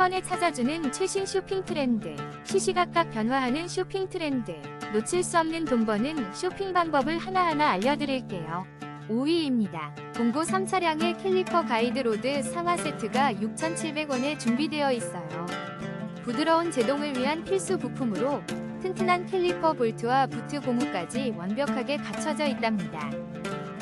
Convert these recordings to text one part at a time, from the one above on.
번에 찾아주는 최신 쇼핑 트렌드, 시시각각 변화하는 쇼핑 트렌드, 놓칠 수 없는 돈 버는 쇼핑 방법을 하나하나 알려드릴게요. 5위입니다. 공고 3차량의 캘리퍼 가이드 로드 상하 세트가 6,700원에 준비되어 있어요. 부드러운 제동을 위한 필수 부품으로 튼튼한 캘리퍼 볼트와 부트 고무까지 완벽하게 갖춰져 있답니다.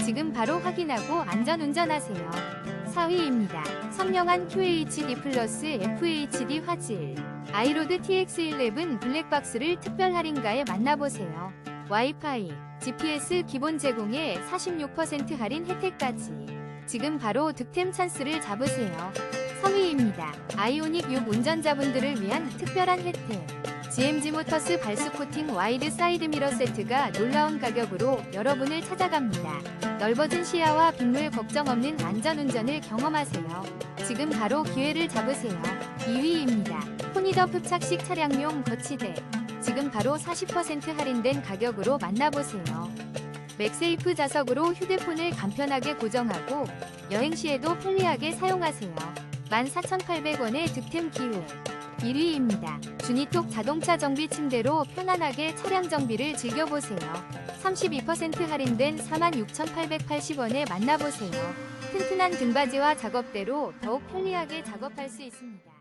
지금 바로 확인하고 안전 운전하세요. 4위입니다. 선명한 QHD 플러스 FHD 화질 아이로드 TX11 블랙박스를 특별 할인가에 만나보세요. 와이파이, GPS 기본 제공에 46% 할인 혜택까지 지금 바로 득템 찬스를 잡으세요. 3위입니다. 아이오닉 6 운전자분들을 위한 특별한 혜택 GMG 모터스 발수 코팅 와이드 사이드 미러 세트가 놀라운 가격으로 여러분을 찾아갑니다. 넓어진 시야와 빗물 걱정 없는 안전운전을 경험하세요. 지금 바로 기회를 잡으세요. 2위입니다. 포니더 흡착식 차량용 거치대. 지금 바로 40% 할인된 가격으로 만나보세요. 맥세이프 자석으로 휴대폰을 간편하게 고정하고 여행 시에도 편리하게 사용하세요. 14,800원의 득템 기회. 1위입니다. 주니톡 자동차 정비 침대로 편안하게 차량 정비를 즐겨보세요. 32% 할인된 46,880원에 만나보세요. 튼튼한 등받이와 작업대로 더욱 편리하게 작업할 수 있습니다.